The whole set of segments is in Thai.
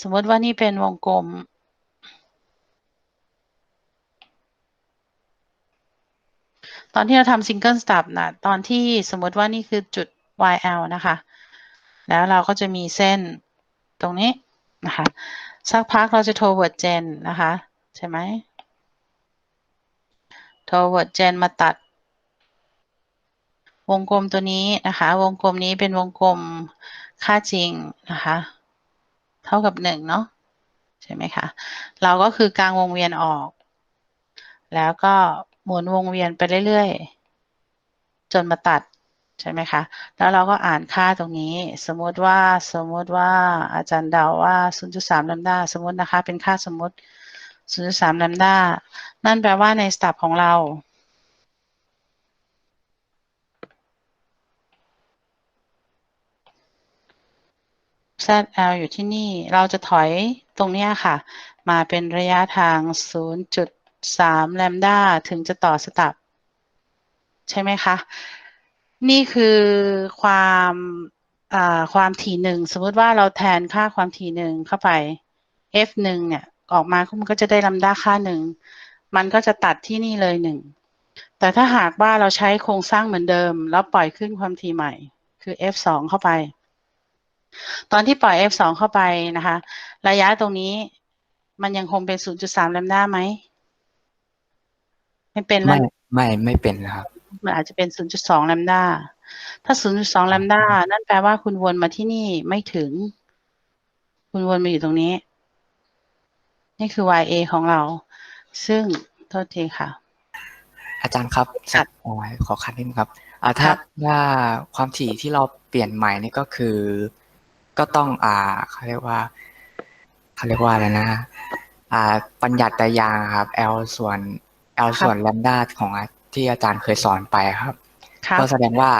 สมมติว่านี่เป็นวงกลม ตอนที่เราทำซิงเกิลสตับนะตอนที่สมมติว่านี่คือจุด YL นะคะ แล้วเราก็จะมีเส้นตรงนี้นะคะ สักพักเราจะ toward gen นะคะ ใช่ไหม toward gen มาตัด วงกลมตัวนี้นะคะ วงกลมนี้เป็นวงกลมค่าจริงนะคะ เท่ากับหนึ่งเนาะใช่ไหมคะ เราก็คือกลางวงเวียนออก แล้วก็หมุนวงเวียนไปเรื่อยๆ จนมาตัดใช่ไหมคะ แล้วเราก็อ่านค่าตรงนี้ สมมติว่าสมมติว่าอาจารย์เดาว่า 0.3ลัมดาสมมตินะคะ เป็นค่าสมมติ 0.3ลัมดานั่นแปลว่าในสตับของเรา ZL อยู่ที่นี่ เราจะถอยตรงนี้ค่ะ มาเป็นระยะทาง 0.3 แลมดาถึงจะต่อสตับ ใช่ไหมคะ นี่คือความความถี่หนึ่ง สมมติว่าเราแทนค่าความถี่หนึ่งเข้าไป f หนึ่งเนี่ย ออกมามันก็จะได้ลัมดาค่าหนึ่ง มันก็จะตัดที่นี่เลยหนึ่ง แต่ถ้าหากว่าเราใช้โครงสร้างเหมือนเดิม แล้วปล่อยขึ้นความถี่ใหม่ คือ f สองเข้าไป ตอนที่ปล่อย f สองเข้าไปนะคะ ระยะตรงนี้มันยังคงเป็น 0.3 แลมดาไหม ไม่เป็นไม่แล้ว ไม่ไม่เป็นนะครับ มันอาจจะเป็น 0.2 แลมดาถ้า 0.2 แลมดานั่นแปลว่าคุณวนมาที่นี่ไม่ถึง คุณวนมาอยู่ตรงนี้ นี่คือ YA ของเรา ซึ่ง โทษทีค่ะ อาจารย์ครับครับโอ้ยขอคัดนิดนึงครับ อ่าถ้าครับว่าความถี่ที่เราเปลี่ยนใหม่นี่ก็คือ ก็ต้องอ่าเขาเรียกว่าเขาเรียกว่าอะไรนะ อ่าปัญญัติยางครับ L ส่วน L ส่วนแลมดาของที่อาจารย์เคยสอนไปครับครับ ก็แสดงว่า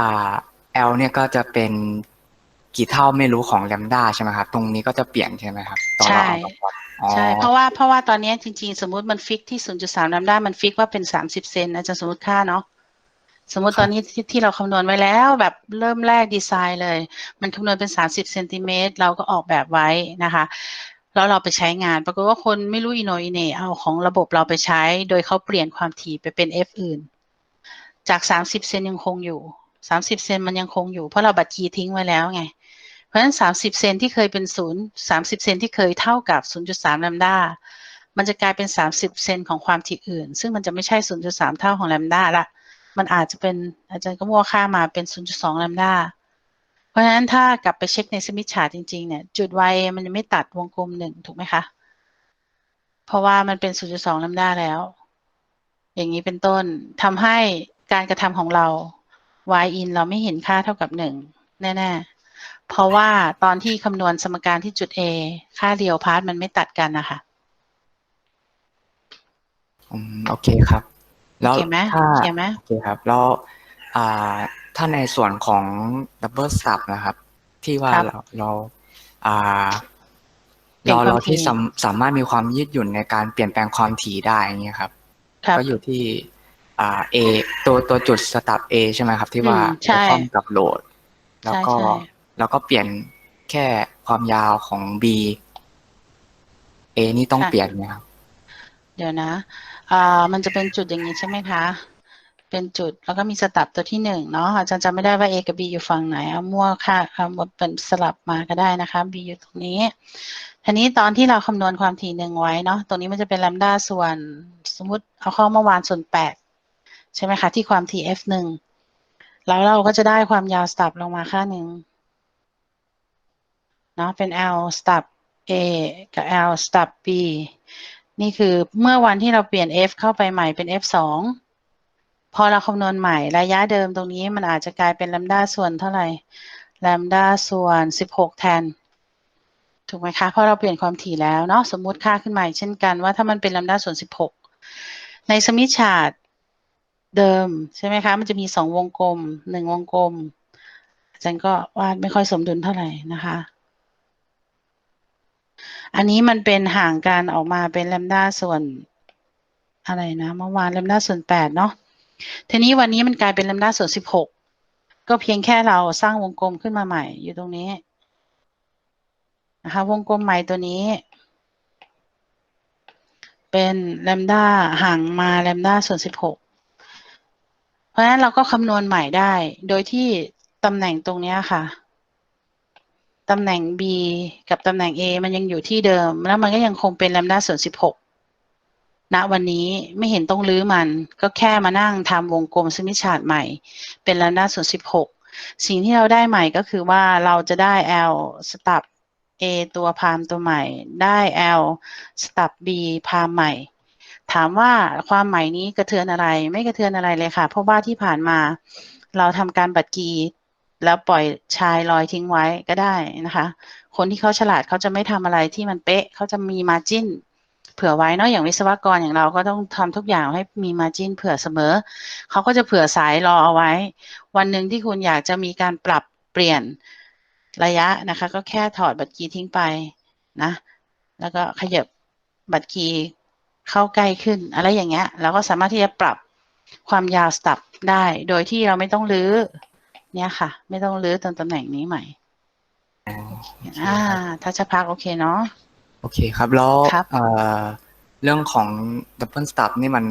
อ่า L เนี่ยก็จะเป็นกี่เท่าไม่รู้ของแลมดาใช่ไหมครับ ตรงนี้ก็จะเปลี่ยนใช่ไหมครับตอนเราเอามาวัดอ๋อใช่ เพราะว่าเพราะว่าตอนนี้จริงๆ สมมติมันฟิกที่ 0.3แลมดามันฟิกว่าเป็น 30 เซนอาจารย์สมมติค่าเนาะ สมมติตอนนี้ที่ที่เราคำนวณไว้แล้วแบบเริ่มแรกดีไซน์เลย มันคำนวณเป็น 30เซนติเมตรเราก็ออกแบบไว้นะคะ แล้วเราไปใช้งาน ปรากฏว่าคนไม่รู้อีโหนอีเหน่เอาของระบบเราไปใช้ โดยเขาเปลี่ยนความถี่ไปเป็น F อื่น จาก 30 เซนยังคงอยู่ 30 เซนมันยังคงอยู่ เพราะเราบัตรคีย์ทิ้งไว้แล้วไง เพราะฉะนั้น 30 เซนที่เคยเป็นศูนย์30 เซนที่เคยเท่ากับ 0.3แลมดามันจะกลายเป็น 30 เซนของความถี่อื่น ซึ่งมันจะไม่ใช่ 0.3 เท่าของแลมดาละ มันอาจจะเป็นอาจารย์ก็มั่วค่ามาเป็น 0.2แลมดา เพราะฉะนั้นถ้ากลับไปเช็คในสมิธชาร์จริง ๆ เนี่ย จุด y มันไม่ตัดวงกลมหนึ่งถูกไหมคะ เพราะว่ามันเป็น 0.2แลมดาแล้ว อย่างนี้เป็นต้นทำให้การกระทำของเรา y in เราไม่เห็นค่าเท่ากับหนึ่งแน่ๆ เพราะว่าตอนที่คำนวณสมการที่จุด A ค่าเรียวพาร์ตมันไม่ตัดกันนะคะ อืม โอเคครับ แล้วโอเคไหมถ้าโอเคไหมโอเคครับ แล้วอ่าถ้าในส่วนของดับเบิลสับนะครับ ที่ว่าครับ เราเราอ่าเปลี่ยนเราความเราที่ถี่สามสามารถมีความยืดหยุ่นในการเปลี่ยนแปลงความถี่ได้อย่างเงี้ยครับ ครับ ก็อยู่ที่อ่า A ตัวตัวจุดสตับ A ใช่ไหมครับ ที่ว่าอืมใช่คอมกับโหลด แล้วก็ใช่ใช่ แล้วก็เปลี่ยนแค่ความยาวของ B A นี่ต้องเปลี่ยนไหมครับ เดี๋ยวนะ อ่ามันจะเป็นจุดอย่างนี้ใช่ไหมคะ เป็นจุดแล้วก็มีสตับตัวที่หนึ่งเนาะอาจารย์จำไม่ได้ว่า A กับ B อยู่ฝั่งไหนเอามั่วค่ะเอาหมดเป็นสลับมาก็ได้นะคะ B อยู่ตรงนี้ทีนี้ตอนที่เราคำนวณความถี่หนึ่งไว้เนาะตรงนี้มันจะเป็นแลมด้าส่วนสมมติเอาเข้าเมื่อวานส่วนแปดใช่ไหมคะที่ความถี่ F หนึ่งแล้วเราก็จะได้ความยาวสตับลงมาค่าหนึ่งเนาะเป็น L สตับ A กับ L สตับ B นี่คือเมื่อวันที่เราเปลี่ยน F เข้าไปใหม่เป็น F สองพอเราคำนวณใหม่ระยะเดิมตรงนี้มันอาจจะกลายเป็นแลมด้าส่วนเท่าไหร่แลมด้าส่วนสิบหกแทน ถูกไหมคะ เพราะเราเปลี่ยนความถี่แล้วเนาะสมมุติค่าขึ้นมาอีกเช่นกันว่าถ้ามันเป็นแลมด้าส่วนสิบหกในสมิธชาร์ตเดิมใช่ไหมคะ มันจะมีสองวงกลมหนึ่งวงกลมอาจารย์ก็วาดไม่ค่อยสมดุลเท่าไหร่นะคะ อันนี้มันเป็นห่างกันออกมาเป็นแลมด้าส่วนอะไรนะเมื่อวานแลมด้าส่วนแปดเนาะทีนี้วันนี้มันกลายเป็นแลมด้าส่วนสิบหกก็เพียงแค่เราสร้างวงกลมขึ้นมาใหม่อยู่ตรงนี้นะคะวงกลมใหม่ตัวนี้ เป็นแลมด้าห่างมาแลมด้าส่วนสิบหกเพราะฉะนั้นเราก็คำนวณใหม่ได้ โดยที่ตำแหน่งตรงนี้ค่ะ ตำแหน่ง B กับตำแหน่ง A มันยังอยู่ที่เดิม แล้วมันก็ยังคงเป็นลมด้าส่วนสิบหกณวันนี้ไม่เห็นต้องรื้อมัน ก็แค่มานั่งทำวงกลมสมิชาร์ตใหม่ เป็นลมด้าส่วนสิบหกสิ่งที่เราได้ใหม่ก็คือว่าเราจะได้ L สตับ A ตัวพามตัวใหม่ ได้ L สตับ B พามใหม่ ถามว่าความใหม่นี้กระเทือนอะไร ไม่กระเทือนอะไรเลยค่ะ เพราะว่าที่ผ่านมาเราทำการบัตรกี แล้วปล่อยชายลอยทิ้งไว้ก็ได้นะคะ คนที่เขาฉลาดเขาจะไม่ทำอะไรที่มันเป๊ะเขาจะมีมาจิ้นเผื่อไว้เนาะอย่างวิศวกรอย่างเราก็ต้องทำทุกอย่างให้มีมาจิ้นเผื่อเสมอเขาก็จะเผื่อสายรอเอาไว้ วันหนึ่งที่คุณอยากจะมีการปรับเปลี่ยนระยะนะคะ ก็แค่ถอดบัตรกีย์ทิ้งไปนะ แล้วก็ขยับบัตรกีย์เข้าใกล้ขึ้น อะไรอย่างเงี้ยเราก็สามารถที่จะปรับความยาวสตับได้ โดยที่เราไม่ต้องรื้อ เนี่ยค่ะ ไม่ต้องรื้อตรงตำแหน่งนี้ใหม่อ๋อโอเคอ่าครับถ้าจะพักโอเคเนาะโอเคครับแล้วครับเอ่อเรื่องของ double stop นี่มัน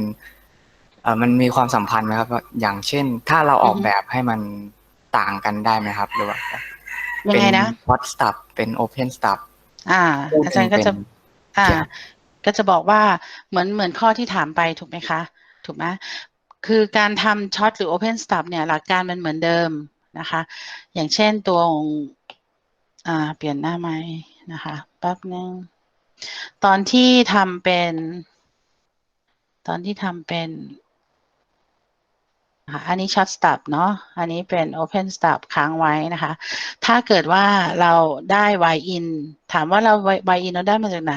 เอ่อมันมีความสัมพันธ์ไหมครับว่าอย่างเช่น ถ้าเราออกแบบให้มันต่างกันได้ไหมครับ หรือว่ายังเป็นไงนะ hot stop เป็น open stop อ่าพูดอาจารย์ก็เป็นจะ อ่าครับก็จะบอกว่าเหมือนเหมือนข้อที่ถามไปถูกไหมคะ ถูกไหม คือการทำช็อตหรือ Open Stop เนี่ยหลักการมันเหมือนเดิมนะคะ อย่างเช่นตัวองอ่าเปลี่ยนหน้าไม้นะคะแป๊บนึงตอนที่ทำเป็น ตอนที่ทำเป็นอันนี้ช็อตสตับเนาะ อันนี้เป็น Open Stop ค้างไว้นะคะ ถ้าเกิดว่าเราได้ Y in ถามว่าเรา Y in เราได้มาจากไหน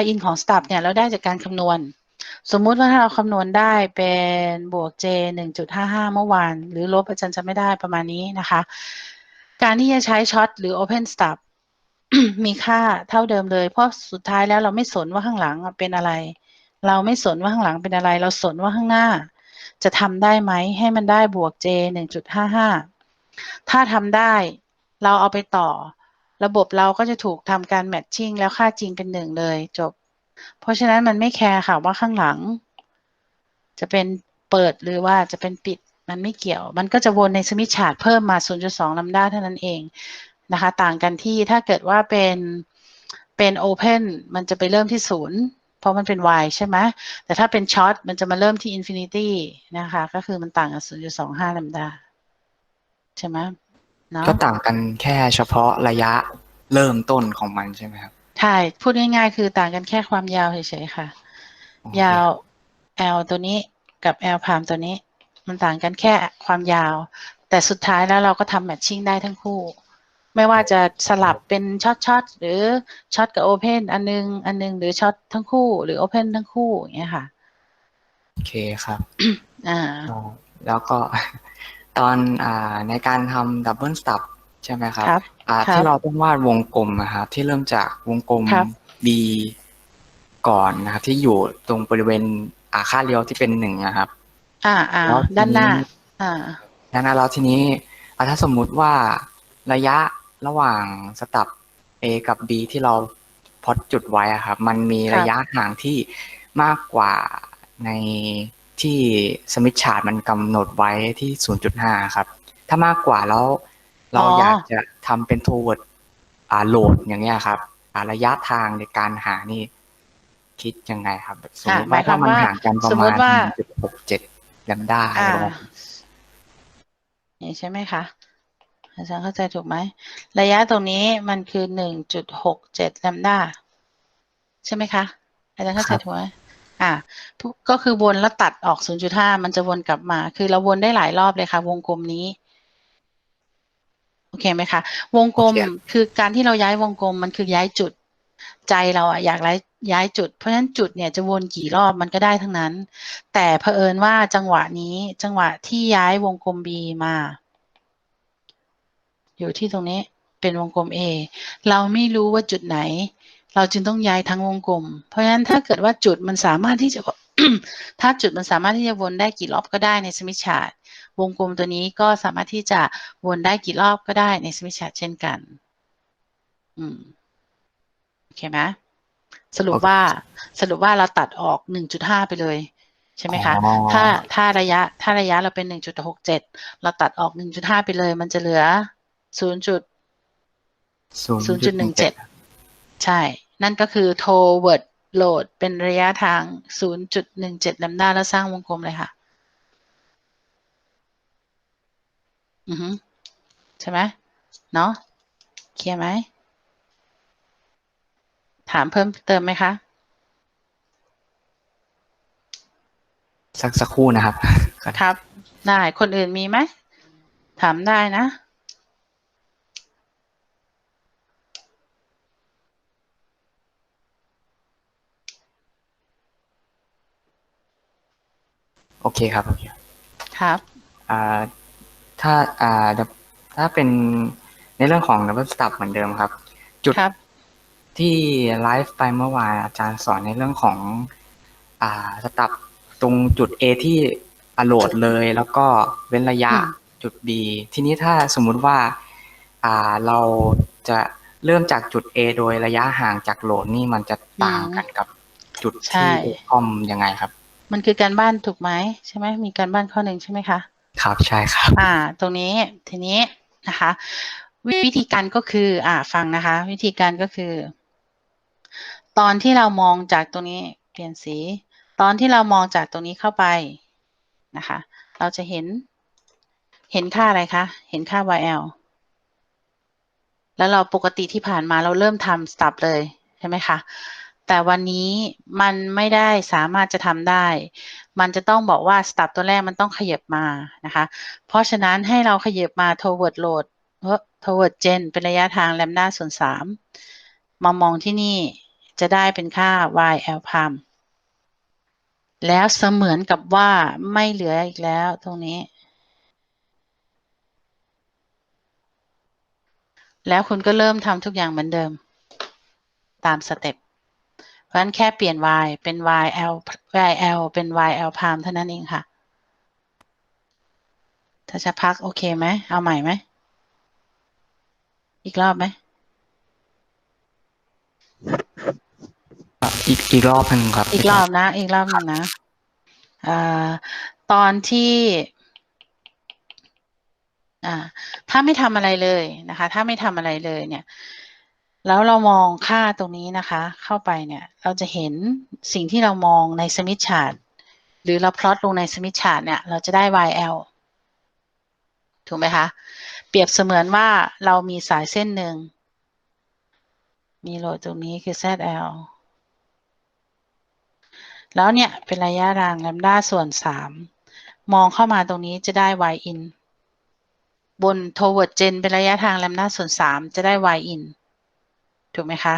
Y in ของ stub เนี่ยเราได้จากการคำนวณ สมมุติว่าถ้าเราคำนวณได้เป็นบวก j 1.55 เมื่อวาน หรือลบอาจารย์จะไม่ได้ประมาณนี้นะคะ การที่จะใช้ช็อตหรือ open stub มีค่าเท่าเดิมเลย เพราะสุดท้ายแล้วเราไม่สนว่าข้างหลังเป็นอะไร เราไม่สนว่าข้างหลังเป็นอะไร เราสนว่าข้างหน้า จะทำได้ไหมให้มันได้บวก j 1.55 ถ้าทำได้เราเอาไปต่อ ระบบเราก็จะถูกทำการแมทชิ่งแล้วค่าจริงเป็นหนึ่งเลยจบ เพราะฉะนั้นมันไม่แคร์ค่ะว่าข้างหลัง จะเป็นเปิดหรือว่าจะเป็นปิดมันไม่เกี่ยว มันก็จะวนในสมิธชาร์ตเพิ่มมา 0.2 ลัมด้าเท่านั้นเองนะคะ ต่างกันที่ถ้าเกิดว่าเป็นเป็นโอเพนมันจะไปเริ่มที่ศูนย์เพราะมันเป็น y ใช่ไหมแต่ถ้าเป็นช็อตมันจะมาเริ่มที่อินฟินิตี้นะคะ ก็คือมันต่างกัน0.25 ลัมดาใช่ไหมเนาะก็ต่างกันแค่เฉพาะระยะเริ่มต้นของมันใช่ไหมครับ ใช่ พูดง่ายๆ คือต่างกันแค่ความยาวเฉยๆค่ะ โอเคยาว L ตัวนี้กับ L พามตัวนี้ มันต่างกันแค่ความยาว แต่สุดท้ายแล้วเราก็ทำแมทชิ่งได้ทั้งคู่ ไม่ว่าจะสลับเป็นช็อตช็อตหรือช็อตกับโอเพนอันนึง อันนึงหรือช็อตทั้งคู่หรือโอเพนทั้งคู่อย่างเงี้ยค่ะ โอเคครับ อ่า อ่าแล้วก็ ตอนอ่าในการทำดับเบิลสตับ ใช่ไหมครับครับอ่าครับที่เราต้องวาดวงกลมนะครับที่เริ่มจากวงกลม ครับ B ก่อนนะครับที่อยู่ตรงบริเวณอ่าค่าเลี้ยวที่เป็นหนึ่งนะครับ อ่าอ่าแล้วทีด้านหน้า อ่าดังนั้นแล้วทีนี้อ่าถ้าสมมุติว่าระยะระหว่างสตับ A กับ B ที่เราพอดจุดไว้อะครับ มันมีครับระยะห่างที่มากกว่าในที่สมิธชาร์ตมันกำหนดไว้ที่ 0.5 ครับ ถ้ามากกว่าแล้ว เราอยากจะทำเป็น toward อ่าโหลดอย่างเงี้ยครับอ่าระยะทางในการหานี่คิดยังไงครับ สมมติอะหมาว่ายควาถ้ามมันว่าห่างกันประสมมมาณติว่า1.67ลัมดาอะไรอ่าประมาณนี้นี่ใช่ไหมคะอาจารย์เข้าใจถูกไหม ระยะตรงนี้มันคือหนึ่งจุดหกเจ็ดแลมดาใช่ไหมคะ อาจารย์เข้าใจถูกไหมอ่าทุกก็คือวนแล้วตัดออก 0.5 มันจะวนกลับมา คือเราวนได้หลายรอบเลยค่ะ วงกลมนี้ โอเคไหมคะ วงกลมโอเคคือการที่เราย้ายวงกลมมันคือย้ายจุดใจเราอะอยากย้ายย้ายจุด เพราะฉะนั้นจุดเนี่ยจะวนกี่รอบมันก็ได้ทั้งนั้น แต่เผอิญว่าจังหวะนี้จังหวะที่ย้ายวงกลม B มา อยู่ที่ตรงนี้เป็นวงกลม A เราไม่รู้ว่าจุดไหน เราจึงต้องย้ายทั้งวงกลม เพราะฉะนั้นถ้าเกิดว่าจุดมันสามารถที่จะถ้าจุดมันสามารถที่จะวนได้กี่รอบก็ได้ในสมิธชาร์ต วงกลมตัวนี้ก็สามารถที่จะวนได้กี่รอบก็ได้ในสมิธชาร์ตเช่นกัน อืมโอเคไหมสรุปว่าสรุปว่าเราตัดออกหนึ่งจุดห้าไปเลยใช่ไหมคะอ๋อถ้าถ้าระยะถ้าระยะเราเป็นหนึ่งจุดหกเจ็ดเราตัดออกหนึ่งจุดห้าไปเลย มันจะเหลือศูนย์จุดศูนย์จุดหนึ่งเจ็ดใช่ นั่นก็คือ toward load เป็นระยะทาง 0.17ลัมดาแล้วสร้างวงกลมเลยค่ะ อือฮึใช่ไหมเนาะเคลียร์ไหม ถามเพิ่มเติมไหมคะ สักสักครู่นะครับ ครับ ได้ คนอื่นมีไหม ถามได้นะ โอเคครับ โอเค ครับ อ่า ถ้าอ่าถ้าเป็นในเรื่องของ double stop เหมือนเดิมครับ จุดครับที่ไลฟ์ไปเมื่อวานอาจารย์สอนในเรื่องของ อ่าสตับตรงจุด A ที่อโหลดเลย แล้วก็เว้นระยะอืมจุด B ทีนี้ถ้าสมมุติว่า อ่าเราจะเริ่มจากจุด A โดยระยะห่างจากโหลดนี่มันจะต่างกันกับจุดใช่ที่คอมยังไงครับ มันคือการบ้านถูกไหมใช่ไหมมีการบ้านข้อหนึ่งใช่ไหมคะ ครับใช่ครับ อ่า ตรงนี้ทีนี้นะคะ วิธีการก็คือ อ่า ฟังนะคะ วิธีการก็คือ ตอนที่เรามองจากตรงนี้เปลี่ยนสี ตอนที่เรามองจากตรงนี้เข้าไปนะคะ เราจะเห็น เห็นค่าอะไรคะ เห็นค่า YL แล้วเราปกติที่ผ่านมาเราเริ่มทำ stop เลยใช่ไหมคะแต่วันนี้มันไม่ได้สามารถจะทำได้ มันจะต้องบอกว่า stop ตัวแรกมันต้องขยับมานะคะ เพราะฉะนั้นให้เราขยับมา toward load เอ่อ toward gen เป็นระยะทาง lambda ส่วนสามมามองที่นี่จะได้เป็นค่า YL palm แล้วเสมือนกับว่าไม่เหลืออีกแล้วตรงนี้ แล้วคุณก็เริ่มทำทุกอย่างเหมือนเดิม ตามสเต็ป ราะฉะนั้นแค่เปลี่ยน y เป็น yl yl เป็น yl palm เท่านั้นเองค่ะ ถ้าจะพักโอเคไหม เอาใหม่ไหม อีกรอบไหม อีกอีกรอบหนึ่งครับ อีกรอบนะ อีกรอบหนึ่งนะอ่าตอนที่อ่าถ้าไม่ทำอะไรเลยนะคะ ถ้าไม่ทำอะไรเลยเนี่ย แล้วเรามองค่าตรงนี้นะคะ เข้าไปเนี่ยเราจะเห็นสิ่งที่เรามองในสมิธชาร์ตหรือเราพลอตลงในสมิธชาร์ตเนี่ยเราจะได้ YL ถูกไหมคะ เปรียบเสมือนว่าเรามีสายเส้นหนึ่ง มีโหลดตรงนี้คือ ZL แล้วเนี่ยเป็นระยะรางแลมด้าส่วนสามองเข้ามาตรงนี้จะได้ y in บน toward gen เป็นระยะทางแลมด้าส่วนสามจะได้ y in ถูกไหมคะ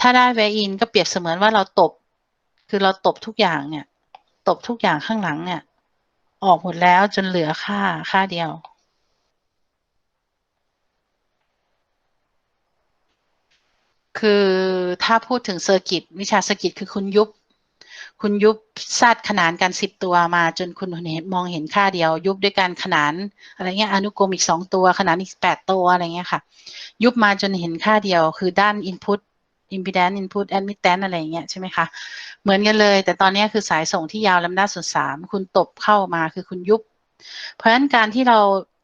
ถ้าได้ y in ก็เปรียบเสมือนว่าเราตบ คือเราตบทุกอย่างเนี่ย ตบทุกอย่างข้างหลังเนี่ย ออกหมดแล้วจนเหลือค่าค่าเดียวคือถ้าพูดถึงเซอร์กิตวิชาเซอร์กิตคือคุณยุบ คุณยุบซาดขนานกันสิบตัวมา จนคุณเห็นมองเห็นค่าเดียว ยุบด้วยการขนานอะไรเงี้ยอนุกรมอีกสองตัว ขนานอีกแปดตัวอะไรเงี้ยค่ะ ยุบมาจนเห็นค่าเดียว คือด้าน input impedance input admittance อะไรเงี้ยใช่ไหมคะ เหมือนกันเลย แต่ตอนนี้คือสายส่งที่ยาวลำด้าส่วนสามคุณตบเข้ามาคือคุณยุบ เพราะฉะนั้นการที่เรา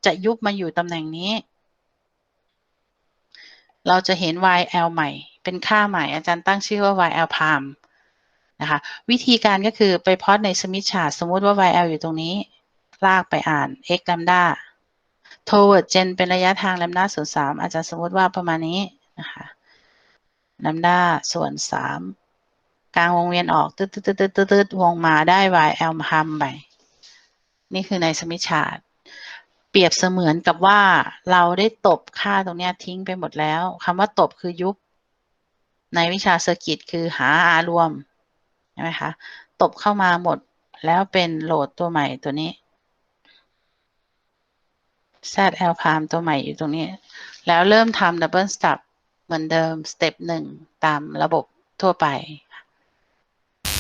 จะยุบมาอยู่ตำแหน่งนี้ เราจะเห็น YL ใหม่ เป็นค่าใหม่อาจารย์ตั้งชื่อว่า YL palm นะคะ วิธีการก็คือไปพอดในสมิธชาร์ตสมมติว่า YL อยู่ตรงนี้ ลากไปอ่าน x lambda toward gen เป็นระยะทาง lambda ส่วนสามอาจารย์สมมติว่าประมาณนี้นะคะ lambda ส่วนสามกลางวงเวียนออกตืดตืดตืดตืดตืดวงมาได้ YL palm ไปนี่คือในสมิธชาร์ตเปรียบเสมือนกับว่าเราได้ตบค่าตรงเนี้ยทิ้งไปหมดแล้วคำว่าตบคือยุบในวิชาเซอร์กิตคือหา R รวม ช่ไหมคะตบเข้ามาหมดแล้วเป็นโหลดตัวใหม่ตัวนี้ ZL palm ตัวใหม่อยู่ตรงนี้ แล้วเริ่มทำ double step เหมือนเดิมสเต็ปหนึ่งตามระบบทั่วไป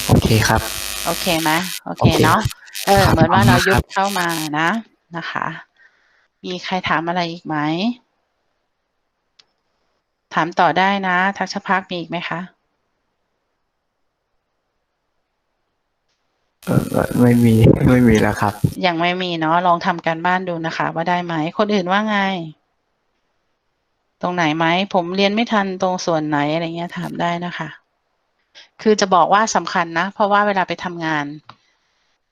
โอเคครับ โอเคไหมโอเคโอเคเนาะเออครับเหมือนว่าเราขอบคุณยุครับบเข้ามานะนะคะ มีใครถามอะไรอีกไหม ถามต่อได้นะ ทักษพักมีอีกไหมคะ เออ ไม่มีไม่มีแล้วครับ ยังไม่มีเนาะลองทำการบ้านดูนะคะ ว่าได้ไหมคนอื่นว่าไง ตรงไหนไหมผมเรียนไม่ทันตรงส่วนไหนอะไรเงี้ยถามได้นะคะ คือจะบอกว่าสำคัญนะ เพราะว่าเวลาไปทำงาน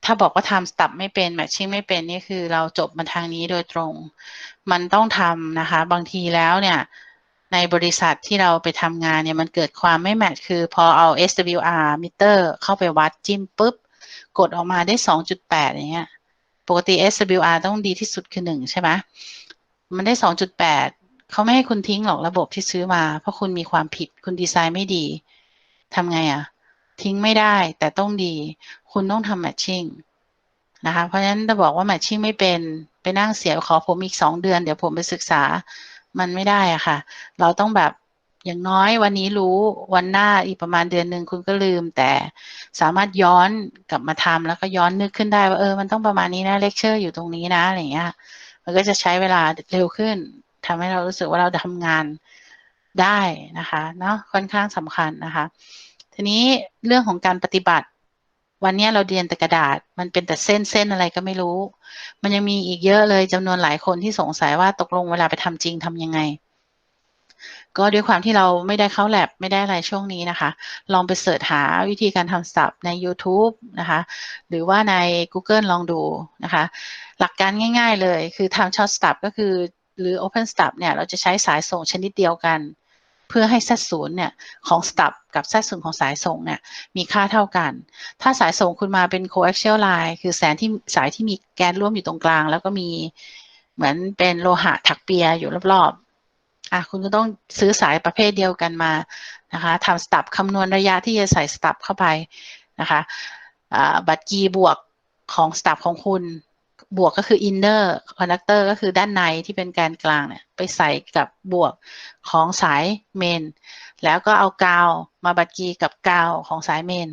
ถ้าบอกว่าทำสตับไม่เป็นแมทชิ่งไม่เป็นนี่คือเราจบมาทางนี้โดยตรง มันต้องทำนะคะ บางทีแล้วเนี่ยในบริษัทที่เราไปทำงานเนี่ยมันเกิดความไม่แมทคือพอเอา SWR มิเตอร์เข้าไปวัดจิ้มปุ๊บ กดออกมาได้2.8อย่างเงี้ย ปกติ SWR ต้องดีที่สุดคือ1ใช่ไหมมันได้2.8เขาไม่ให้คุณทิ้งหรอกระบบที่ซื้อมา เพราะคุณมีความผิดคุณดีไซน์ไม่ดีทำไงอะทิ้งไม่ได้แต่ต้องดี คุณต้องทำแมทชิ่งนะคะ เพราะฉะนั้นจะบอกว่าแมทชิ่งไม่เป็น ไปนั่งเสียขอผมอีก2เดือน เดี๋ยวผมไปศึกษามันไม่ได้อะค่ะ เราต้องแบบ อย่างน้อยวันนี้รู้วันหน้าอีกประมาณเดือนหนึ่งคุณก็ลืม แต่สามารถย้อนกลับมาทำแล้วก็ย้อนนึกขึ้นได้ว่าเออมันต้องประมาณนี้นะเลคเชอร์อยู่ตรงนี้นะอะไรอย่างเงี้ย มันก็จะใช้เวลาเร็วขึ้นทำให้เรารู้สึกว่าเราทำงานได้นะคะเนาะค่อนข้างสำคัญนะคะ ทีนี้เรื่องของการปฏิบัติ วันนี้เราเรียนแต่กระดาษ มันเป็นแต่เส้นเส้นอะไรก็ไม่รู้ มันยังมีอีกเยอะเลยจำนวนหลายคนที่สงสัยว่าตกลงเวลาไปทำจริงทำยังไง ก็ด้วยความที่เราไม่ได้เข้าแลบไม่ได้อะไรช่วงนี้นะคะ ลองไปเสิร์ชหาวิธีการทำสับใน YouTube นะคะ หรือว่าใน Google ลองดูนะคะ หลักการง่าย ๆ เลยคือทำช็อตสตับก็คือหรือ Open Stub เนี่ย เราจะใช้สายส่งชนิดเดียวกัน เพื่อให้ z ศูนย์เนี่ย ของ stub กับ z ศูนย์ของสายส่งเนี่ย มีค่าเท่ากัน ถ้าสายส่งคุณมาเป็น coaxial line คือแสนที่สายที่มีแกนร่วมอยู่ตรงกลาง แล้วก็มีเหมือนเป็นโลหะถักเปียอยู่รอบ อะคุณก็ต้องซื้อสายประเภทเดียวกันมานะคะทำ stub คำนวณระยะที่จะใส่ stub เข้าไปนะคะบัตรกีบวกของ stub ของคุณบวกก็คือ inner conductor ก็คือด้านในที่เป็นแกนกลางเนี่ย ไปใส่กับบวกของสายเมน แล้วก็เอากาวมาบัดกีกับกาวของสายเมน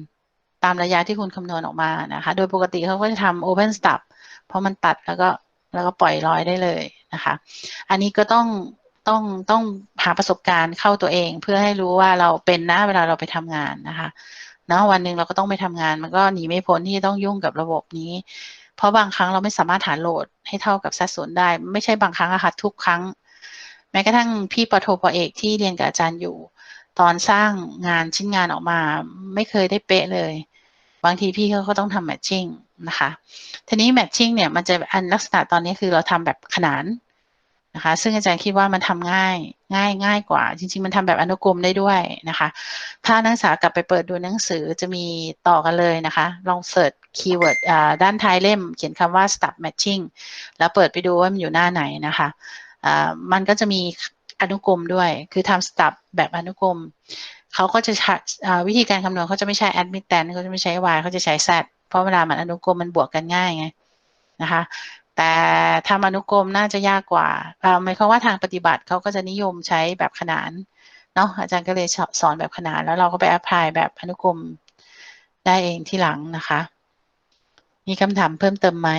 ตามระยะที่คุณคำนวณออกมานะคะ โดยปกติเขาก็จะทำ open stub เพราะมันตัดแล้วก็แล้วก็ปล่อยลอยได้เลยนะคะ อันนี้ก็ต้อง ต้องต้องหาประสบการณ์เข้าตัวเอง เพื่อให้รู้ว่าเราเป็นนะเวลาเราไปทำงานนะคะเนาะวันหนึ่งเราก็ต้องไปทำงาน มันก็หนีไม่พ้นที่ต้องยุ่งกับระบบนี้ เพราะบางครั้งเราไม่สามารถหาโหลดให้เท่ากับสัดส่วนได้ ไม่ใช่บางครั้งอะค่ะทุกครั้ง แม้กระทั่งพี่ปโทปเอกที่เรียนกับอาจารย์อยู่ ตอนสร้างงานชิ้นงานออกมา ไม่เคยได้เป๊ะเลย บางทีพี่เขาก็ต้องทำแมทชิ่งนะคะทีนี้แมทชิ่งเนี่ยมันจะอันลักษณะตอนนี้คือเราทำแบบขนาน นะคะ ซึ่งอาจารย์คิดว่ามันทำง่ายง่ายง่ายกว่า จริง ๆ มันทำแบบอนุกรมได้ด้วยนะคะ ถ้านักศึกษากลับไปเปิดดูหนังสือจะมีต่อกันเลยนะคะ ลองเสิร์ชคีย์เวิร์ดด้านท้ายเล่ม เขียนคำว่า stub matching แล้วเปิดไปดูว่ามันอยู่หน้าไหนนะคะมันก็จะมีอนุกรมด้วย คือทำ stub แบบอนุกรมเขาก็จะใช้วิธีการคำนวณเขาจะไม่ใช้ admittance เขาจะไม่ใช้ y เขาจะใช้ z เพราะเวลามันอนุกรมมันบวกกันง่ายไงนะคะ แต่ทำอนุกรมน่าจะยากกว่าหมายความว่าทางปฏิบัติเขาก็จะนิยมใช้แบบขนานเนาะอาจารย์ก็เลยสอนแบบขนาน แล้วเราก็ไปแอพพลายแบบอนุกรมได้เองที่หลังนะคะ มีคำถามเพิ่มเติมไหม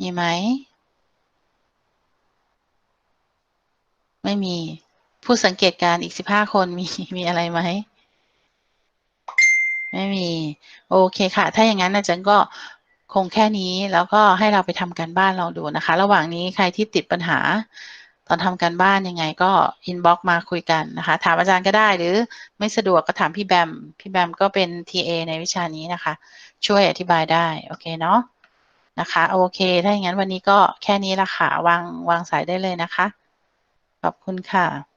มีไหม ไม่มี ผู้สังเกตการอีกสิบห้าคนมีมีอะไรไหม ไม่มี โอเคค่ะ ถ้าอย่างนั้นอาจารย์ก็ คงแค่นี้แล้วก็ให้เราไปทำการบ้านลองดูนะคะ ระหว่างนี้ใครที่ติดปัญหา ตอนทำการบ้านยังไงก็อินบ็อกมาคุยกันนะคะ ถามอาจารย์ก็ได้หรือไม่สะดวกก็ถามพี่แบม พี่แบมก็เป็น TA ในวิชานี้นะคะ ช่วยอธิบายได้ โอเคเนาะนะคะโอเค ถ้าอย่างนั้นวันนี้ก็แค่นี้ละค่ะวางวางสายได้เลยนะคะ ขอบคุณค่ะ